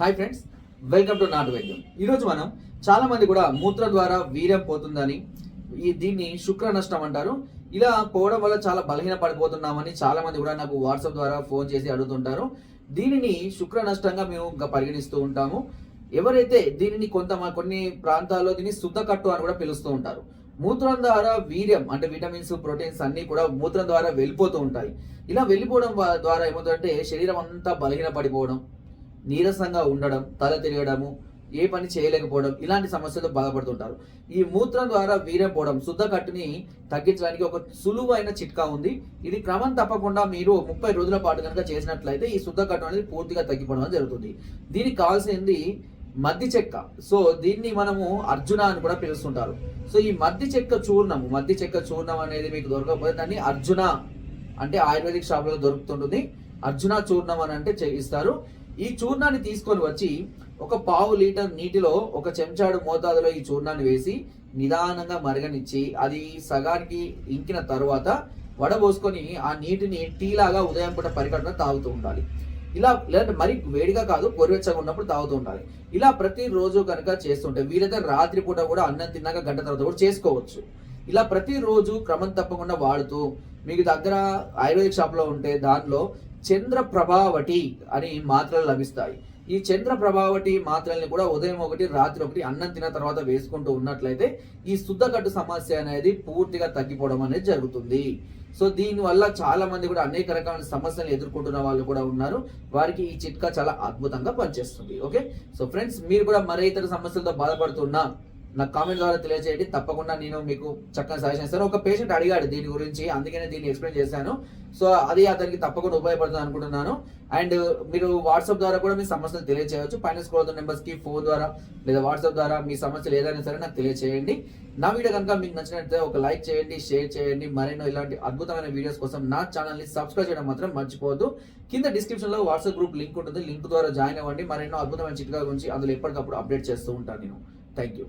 Hi friends welcome to నాటు వైద్యం ఈరోజు మనం చాలా మంది కూడా మూత్ర ద్వారా వీర్యం పోతుందని ఈ దీన్ని శుక్ర నష్టం అంటారు. ఇలా పోవడం వల్ల చాలా బలహీన పడిపోతున్నామని చాలా మంది కూడా నాకు వాట్సాప్ ద్వారా ఫోన్ చేసి అడుగుతుంటారు. దీనిని శుక్ర నష్టంగా మేము ఇంకా పరిగణిస్తూ ఉంటాము. ఎవరైతే దీనిని కొంత కొన్ని ప్రాంతాల్లో దీన్ని శుద్ధ కట్టు అని కూడా పిలుస్తూ ఉంటారు. మూత్రం ద్వారా వీర్యం అంటే విటమిన్స్ ప్రోటీన్స్ అన్ని కూడా మూత్రం ద్వారా వెళ్ళిపోతూ ఉంటాయి. ఇలా వెళ్ళిపోవడం ద్వారా ఏమవుతుందంటే శరీరం అంతా బలహీన పడిపోవడం నీరసంగా ఉండడం తల తిరగడము ఏ పని చేయలేకపోవడం ఇలాంటి సమస్యలతో బాధపడుతుంటారు. ఈ మూత్రం ద్వారా వీర్యం పోవడం శుద్ధ కట్టుని తగ్గించడానికి ఒక సులువైన చిట్కా ఉంది. ఇది క్రమం తప్పకుండా మీరు ముప్పై రోజుల పాటు కనుక చేసినట్లయితే ఈ శుద్ధ కట్టు అనేది పూర్తిగా తగ్గిపోవడం జరుగుతుంది. దీనికి కావాల్సింది మద్ది చెక్క. సో దీన్ని మనము అర్జున అని కూడా పిలుస్తుంటారు. సో ఈ మద్ది చెక్క చూర్ణము మద్ది చెక్క చూర్ణం అనేది మీకు దొరకకపోతే దాన్ని అర్జున అంటే ఆయుర్వేదిక్ షాప్లో దొరుకుతుంటుంది. అర్జున చూర్ణం అని అంటే ఇస్తారు. ఈ చూర్ణాన్ని తీసుకొని వచ్చి ఒక పావు లీటర్ నీటిలో ఒక చెంచాడు మోతాదులో ఈ చూర్ణాన్ని వేసి నిదానంగా మరగనిచ్చి అది సగానికి ఇంకిన తర్వాత వడబోసుకొని ఆ నీటిని టీ లాగా ఉదయం పూట పరికటన తాగుతూ ఉండాలి. ఇలా లేదంటే మరి వేడిగా కాదు గోరువెచ్చగా ఉన్నప్పుడు తాగుతూ ఉండాలి. ఇలా ప్రతిరోజు కనుక చేస్తుంటే వీలైతే రాత్రి పూట కూడా అన్నం తిన్నాక గంట తర్వాత కూడా చేసుకోవచ్చు. ఇలా ప్రతిరోజు క్రమం తప్పకుండా వాడుతూ మీకు దగ్గర ఆయుర్వేదిక్ షాప్లో ఉంటే దానిలో చంద్ర ప్రభావటి అని మాత్రలు లభిస్తాయి. ఈ చంద్ర ప్రభావటి మాత్రల్ని కూడా ఉదయం ఒకటి రాత్రి ఒకటి అన్నం తిన్న తర్వాత వేసుకుంటూ ఉన్నట్లయితే ఈ శుద్ధకట్టు సమస్య అనేది పూర్తిగా తగ్గిపోవడం అనేది జరుగుతుంది. సో దీని వల్ల చాలా మంది కూడా అనేక రకాల సమస్యలు ఎదుర్కొంటున్న వాళ్ళు కూడా ఉన్నారు. వారికి ఈ చిట్కా చాలా అద్భుతంగా పనిచేస్తుంది. ఓకే? సో ఫ్రెండ్స్ మీరు కూడా మరే ఇతర సమస్యలతో బాధపడుతున్నా నాకు కామెంట్ ద్వారా తెలియజేయండి తప్పకుండా నేను మీకు చక్కని సజెషన్ ఇస్తాను. ఒక పేషెంట్ అడిగాడు దీని గురించి అందుకనే దీన్ని ఎక్స్ప్లెయిన్ చేశాను. సో అది అతనికి తప్పకుండా ఉపయోగపడుతుంది అనుకుంటున్నాను. అండ్ మీరు వాట్సాప్ ద్వారా కూడా మీ సమస్యలు తెలియజేయవచ్చు పైన స్క్రోల్ నెంబర్స్కి ఫోన్ ద్వారా లేదా వాట్సాప్ ద్వారా మీ సమస్యలు ఏదైనా సరే నాకు తెలియజేయండి నా వీడియో కనుక మీకు నచ్చినట్లయితే ఒక లైక్ చేయండి షేర్ చేయండి. మరెన్నో ఇలాంటి అద్భుతమైన వీడియోస్ కోసం నా ఛానల్ని సబ్స్క్రైబ్ చేయడం మాత్రం మర్చిపోవద్దు. కింద డిస్క్రిప్షన్లో వాట్సాప్ గ్రూప్ లింక్ ఉంటుంది. లింక్ ద్వారా జాయిన్ అవ్వండి. మరెన్నో అద్భుతమైన చిట్కా గురించి అందులో ఎప్పటికప్పుడు అప్డేట్ చేస్తూ ఉంటాను నేను. Thank you